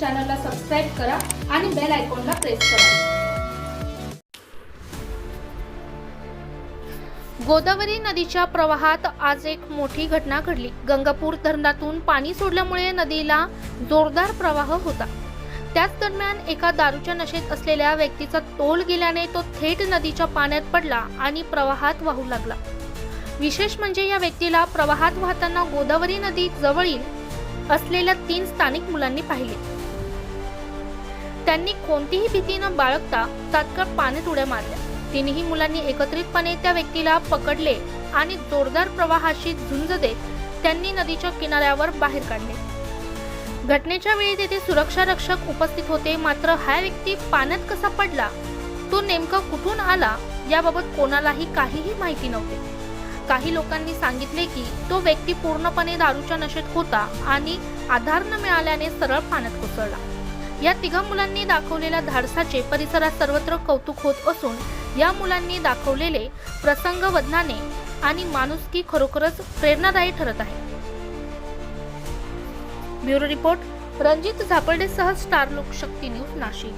चॅनलला सबस्क्राईब करा आणि बेल आयकॉनला प्रेस करा. गोदावरी नदीच्या प्रवाहात आज एक मोठी घटना घडली. गंगापूर धरणातून पाणी सोडल्यामुळे नदीला जोरदार प्रवाह होता. त्याच दरम्यान एका दारूच्या नशेत असलेल्या व्यक्तीचा तोल गेल्याने तो थेट नदीच्या पाण्यात पडला आणि प्रवाहात वाहू लागला. विशेष म्हणजे या व्यक्तीला प्रवाहात वाहताना गोदावरी नदी जवळील असलेल्या तीन स्थानिक मुलांनी पाहिले. त्यांनी कोणतीही भीती न बाळगता तात्काळ पाण्यात उड्या मारल्या. तिन्ही मुलांनी एकत्रितपणे त्या व्यक्तीला पकडले आणि जोरदार प्रवाहाशी झुंज देत त्यांनी नदीच्या किनाऱ्यावर बाहेर काढले. घटनेच्या वेळी तेथे सुरक्षा रक्षक उपस्थित होते. मात्र हा व्यक्ती पाण्यात कसा पडला? तो नेमका कुठून आला? याबाबत कोणालाही काहीही माहिती नव्हती. काही लोकांनी सांगितले की तो व्यक्ती पूर्णपणे दारूच्या नशेत होता आणि आधार न मिळाल्याने सरळ पाण्यात कोसळला. या तिघा मुलांनी दाखवलेल्या धाडसाचे परिसरात सर्वत्र कौतुक होत असून या मुलांनी दाखवलेले प्रसंग वदनाने आणि माणुसकी खरोखरच प्रेरणादायी ठरत आहे. ब्युरो रिपोर्ट रणजित झापर्डेसह स्टार लोकशक्ती न्यूज नाशिक.